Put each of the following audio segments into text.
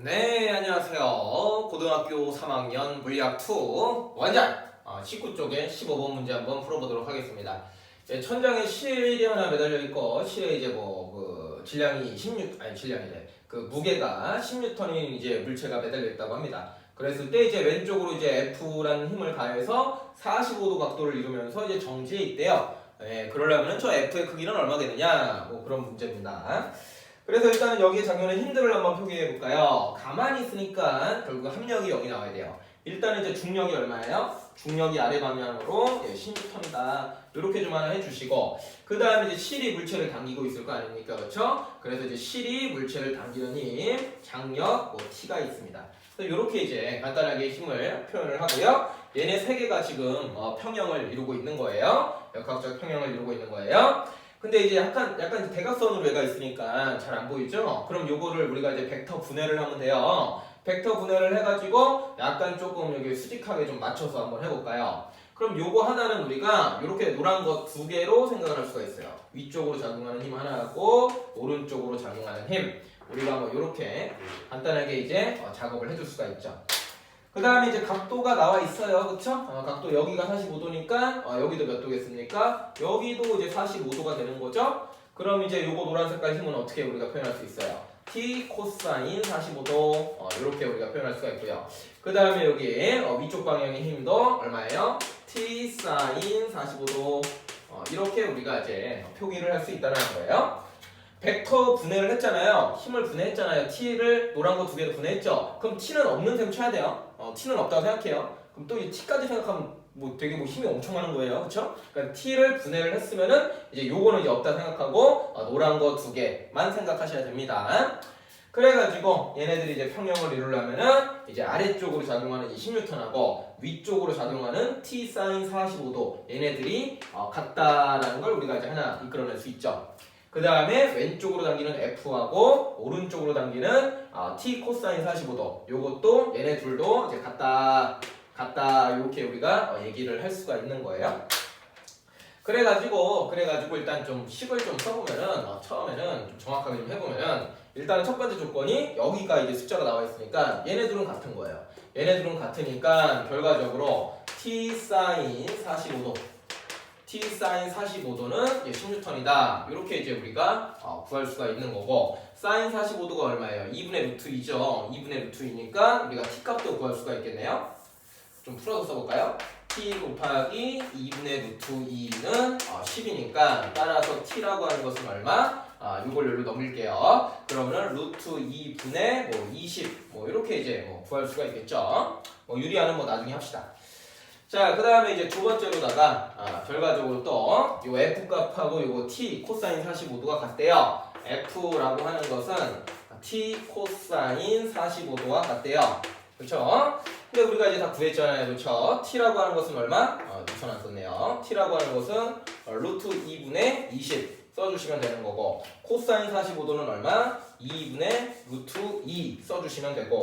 네, 안녕하세요. 고등학교 3학년 물리학2 원장 어, 19쪽에 15번 문제 한번 풀어보도록 하겠습니다. 네, 천장에 실이 하나 매달려 있고 실에 이제 뭐그 질량이 16 아니 질량이래 그 무게가 10N인 이제 물체가 매달려 있다고 합니다. 그랬을 때 이제 왼쪽으로 이제 F라는 힘을 가해서 45도 각도를 이루면서 이제 정지해 있대요. 예, 그러려면 저 F의 크기는 얼마 되느냐? 뭐 그런 문제입니다. 그래서 일단은 여기에 작용하는 힘들을 한번 표기해 볼까요? 가만히 있으니까 결국 합력이 0이 나와야 돼요. 일단은 이제 중력이 얼마예요? 중력이 아래 방향으로 예, 16ton이다. 이렇게 좀 하나 해주시고 그 다음에 이제 실이 물체를 당기고 있을 거 아닙니까? 그렇죠? 그래서 이제 실이 물체를 당기는 힘, 장력, 뭐 T가 있습니다. 그래서 이렇게 이제 간단하게 힘을 표현을 하고요. 얘네 세 개가 지금 어, 평형을 이루고 있는 거예요. 역학적 평형을 이루고 있는 거예요. 근데 이제 약간 약간 대각선으로 얘가 있으니까 잘 안 보이죠? 그럼 요거를 우리가 이제 벡터 분해를 하면 돼요. 벡터 분해를 해가지고 약간 조금 여기 수직하게 좀 맞춰서 한번 해볼까요? 그럼 요거 하나는 우리가 이렇게 노란 거두 개로 생각을 할 수가 있어요. 위쪽으로 작용하는 힘 하나하고 오른쪽으로 작용하는 힘. 우리가 뭐 이렇게 간단하게 이제 어, 작업을 해줄 수가 있죠. 그 다음에 이제 각도가 나와 있어요. 그쵸? 어, 각도 여기가 45도니까 어, 여기도 몇 도겠습니까? 여기도 이제 45도가 되는 거죠? 그럼 이제 요거 노란 색깔 힘은 어떻게 우리가 표현할 수 있어요? t 코사인 45도 어, 이렇게 우리가 표현할 수가 있고요. 그 다음에 여기 어, 위쪽 방향의 힘도 얼마예요? t 사인 45도 어, 이렇게 우리가 이제 표기를 할 수 있다는 거예요. 벡터 분해를 했잖아요. 힘을 분해했잖아요. t를 노란 거 두 개로 분해했죠. 그럼 t는 없는 셈 쳐야 돼요. 어, t는 없다고 생각해요. 그럼 또 이 t까지 생각하면 뭐 되게 뭐 힘이 엄청 많은 거예요. 그렇죠? 그러니까 t를 분해를 했으면은 이제 요거는 이제 없다 생각하고 어, 노란 거 두 개만 생각하셔야 됩니다. 그래가지고 얘네들이 이제 평형을 이루려면은 이제 아래쪽으로 작용하는 이 16ton하고 위쪽으로 작용하는 t 사인 45도 얘네들이 어, 같다라는 걸 우리가 이제 하나 이끌어낼 수 있죠. 그 다음에 왼쪽으로 당기는 F하고 오른쪽으로 당기는 어, T 코사인 45도 요것도 얘네 둘도 이제 같다 같다 이렇게 우리가 어, 얘기를 할 수가 있는 거예요. 그래가지고 그래가지고 일단 좀 식을 좀 써보면은 어, 처음에는 좀 정확하게 좀 해보면은 일단은 첫 번째 조건이 여기가 이제 숫자가 나와 있으니까 얘네들은 같은 거예요. 얘네들은 같으니까 결과적으로 T 사인 45도 t 사인 45도는 16ton이다. 이렇게 이제 우리가 어, 구할 수가 있는 거고 사인 45도가 얼마예요? 2분의 루트 2죠. 2분의 루트 2니까 우리가 t 값도 구할 수가 있겠네요. 좀 풀어서 써볼까요? t 곱하기 2분의 루트 2는 10이니까 따라서 t라고 하는 것은 얼마? 아, 이걸 여기로 넘길게요. 그러면은 루트 2분의 뭐 20, 뭐 이렇게 이제 뭐 구할 수가 있겠죠. 뭐 유리하는 뭐 나중에 합시다. 자, 그 다음에 이제 두 번째로다가 아, 결과적으로 또 요 f 값하고 요거 t 코사인 45도가 같대요. f라고 하는 것은 t 코사인 45도와 같대요. 그렇죠? 근데 우리가 이제 다 구했잖아요. 그렇죠? t라고 하는 것은 얼마? 어, 6천 안 썼네요. t라고 하는 것은 어, 루트 2분의 20 써주시면 되는 거고 코사인 45도는 얼마? 2분의 루트 2 써주시면 되고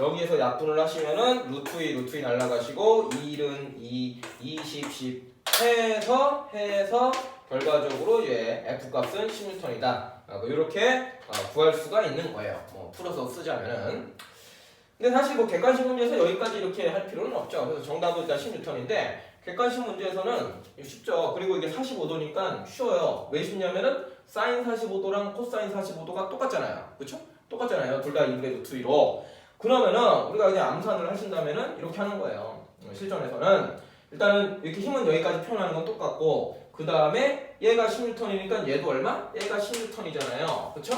여기에서 약분을 하시면은 루트 2 루트 2 날라가시고 1은 2 20 10 해서 해서 결과적으로 이제 f 값은 16ton이다. 뭐 이렇게 구할 수가 있는 거예요. 뭐 풀어서 쓰자면은. 근데 사실 뭐 객관식 문제에서 여기까지 이렇게 할 필요는 없죠. 그래서 정답은 일단 16ton인데 객관식 문제에서는 쉽죠. 그리고 이게 45도니까 쉬워요. 왜 쉽냐면은 사인 45도랑 코사인 45도가 똑같잖아요. 그쵸? 똑같잖아요. 둘 다 2분의 루트 2로 그러면은 우리가 그냥 암산을 하신다면은 이렇게 하는 거예요. 실전에서는 일단은 이렇게 힘은 여기까지 표현하는 건 똑같고 그 다음에 얘가 16ton이니까 얘도 얼마? 얘가 16ton이잖아요. 그쵸?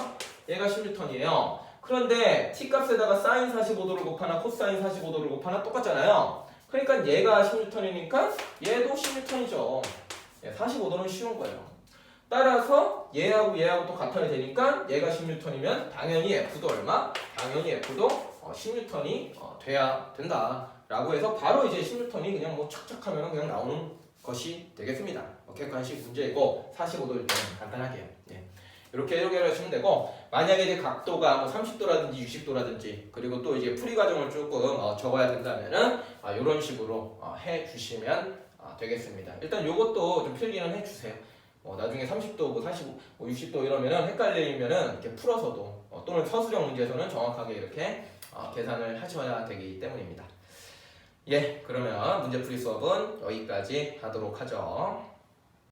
얘가 16ton이에요. 그런데 t 값에다가 사인 45도를 곱하나 코사인 45도를 곱하나 똑같잖아요. 그러니까 얘가 16ton이니까 얘도 16ton이죠. 45도는 쉬운 거예요. 따라서 얘하고 얘하고 또 같아야 되니까 얘가 16ton이면 당연히 F도 얼마? 당연히 F도 어, 16ton이 어, 돼야 된다 라고 해서 바로 이제 16ton이 그냥 뭐 착착 하면 그냥 나오는 것이 되겠습니다. 어, 객관식 문제이고 45도일 때는 간단하게 예. 이렇게 해결 하시면 되고 만약에 이제 각도가 뭐 30도라든지 60도라든지 그리고 또 이제 풀이 과정을 조금 어, 적어야 된다면은 아, 이런 식으로 어, 해 주시면 어, 되겠습니다. 일단 요것도 좀 필기는 해 주세요. 뭐 나중에 30도, 뭐 45, 뭐 60도 이러면은 헷갈리면은 이렇게 풀어서도 어, 또는 서술형 문제에서는 정확하게 이렇게 어, 계산을 하셔야 되기 때문입니다. 예, 그러면 문제풀이 수업은 여기까지 하도록 하죠.